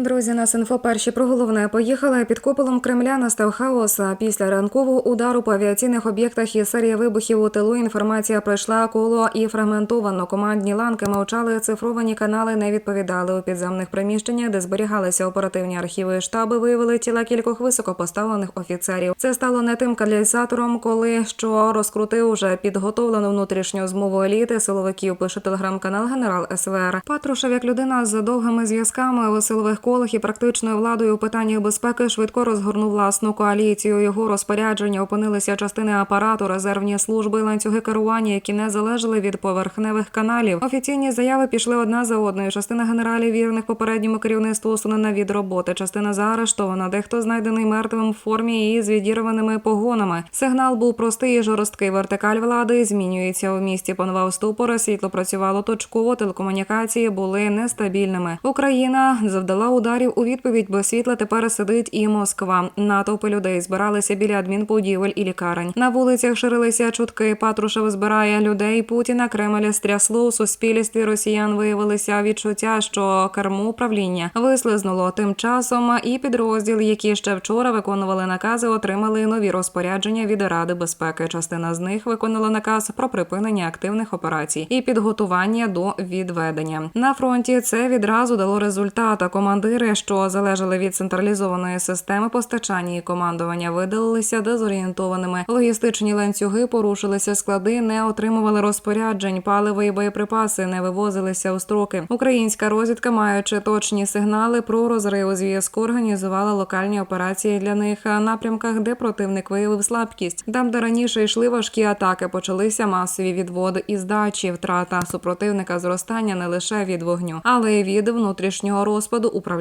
Друзі, нас інфо перші про головне поїхали. Під куполом Кремля настав хаос. Після ранкового удару по авіаційних об'єктах і серії вибухів у тилу інформація пройшла коло і фрагментовано. Командні ланки мовчали. Цифровані канали не відповідали у підземних приміщеннях, де зберігалися оперативні архіви штаби. Виявили тіла кількох високопоставлених офіцерів. Це стало не тим каталізатором, коли що розкрутив уже підготовлену внутрішню змову еліти силовиків. Пише телеграм-канал Генерал СВР. Патрушев, як людина з довгими зв'язками у силових колах і практичною владою у питаннях безпеки, швидко розгорнув власну коаліцію. Його розпорядження опинилися частини апарату, резервні служби, ланцюги керування, які не залежали від поверхневих каналів. Офіційні заяви пішли одна за одною. Частина генералів вірних попередньому керівництву усунена від роботи. Частина заарештована. Дехто знайдений мертвим в формі і з відірваними погонами. Сигнал був простий і жорсткий. Вертикаль влади змінюється у місті. Панував ступор, світло працювало точково. Телекомунікації були нестабільними. Україна завдала ударів у відповідь бо світла тепер сидить і Москва. Натовпи людей збиралися біля адмінподівель і лікарень. На вулицях ширилися чутки. Патрушев збирає людей. Путіна Кремля стрясло у суспільстві. Росіян виявилися відчуття, що керму управління вислизнуло. Тим часом і підрозділ, які ще вчора виконували накази, отримали нові розпорядження від Ради безпеки. Частина з них виконала наказ про припинення активних операцій і підготування до відведення. На фронті це відразу дало результат. Команди. 4, що залежали від централізованої системи постачання і командування, видалилися дезорієнтованими. Логістичні ланцюги порушилися склади, не отримували розпоряджень, паливо і боєприпаси не вивозилися у строки. Українська розвідка, маючи точні сигнали про розрив зв'язку, організувала локальні операції для них напрямках, де противник виявив слабкість. Там, де раніше йшли важкі атаки, почалися масові відводи і здачі. Втрата супротивника зростання не лише від вогню, але й від внутрішнього розпаду управління.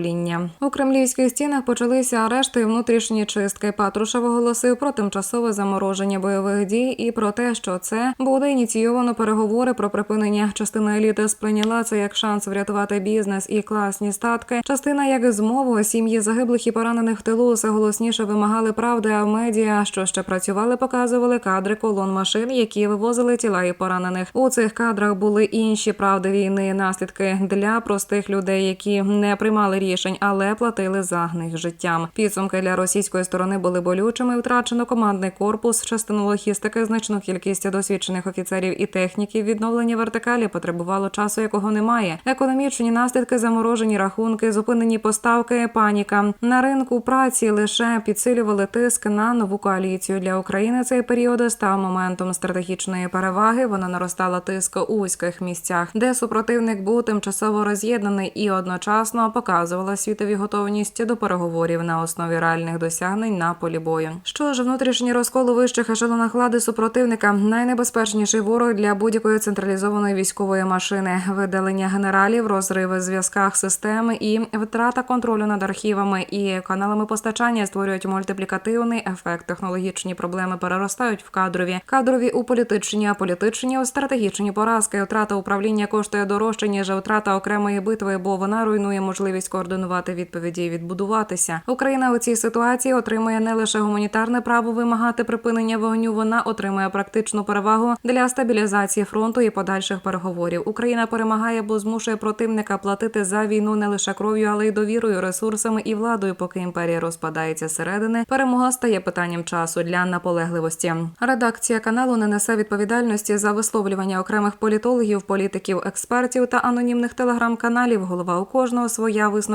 У кремлівських стінах почалися арешти і внутрішні чистки. Патрушев оголосив про тимчасове замороження бойових дій і про те, що це буде ініційовано переговори про припинення. Частина еліти сприйняла це як шанс врятувати бізнес і класні статки. Частина як змову сім'ї загиблих і поранених в тилу все голосніше вимагали правди. А в медіа, що ще працювали, показували кадри колон машин, які вивозили тіла і поранених. У цих кадрах були інші правди війни, наслідки для простих людей, які не приймали рішень, але платили за них життям. Підсумки для російської сторони були болючими. Втрачено командний корпус, частину логістики, значну кількість досвідчених офіцерів і техніків. Відновлення вертикалі потребувало часу, якого немає. Економічні наслідки, заморожені рахунки, зупинені поставки, паніка на ринку праці лише підсилювали тиск на нову коаліцію для України. Цей період став моментом стратегічної переваги. Вона наростала тиск у вузьких місцях, де супротивник був тимчасово роз'єднаний і одночасно показувала світові готовність до переговорів на основі реальних досягнень на полі бою. Що ж, внутрішній розкол у вищих ешелонах влади супротивника найнебезпечніший ворог для будь-якої централізованої військової машини, видалення генералів, розриви в зв'язках системи і втрата контролю над архівами і каналами постачання створюють мультиплікативний ефект. Технологічні проблеми переростають в кадрові, кадрові у політичні, а політичні у стратегічні поразки. Втрата управління коштує дорожче ніж втрата окремої битви, бо вона руйнує можливість координувати відповіді і відбудуватися. Україна у цій ситуації отримує не лише гуманітарне право вимагати припинення вогню. Вона отримує практичну перевагу для стабілізації фронту і подальших переговорів. Україна перемагає, бо змушує противника платити за війну не лише кров'ю, але й довірою, ресурсами і владою. Поки імперія розпадається зсередини, перемога стає питанням часу для наполегливості. Редакція каналу не несе відповідальності за висловлювання окремих політологів, політиків, експертів та анонімних телеграм-каналів. Голова у кожного своя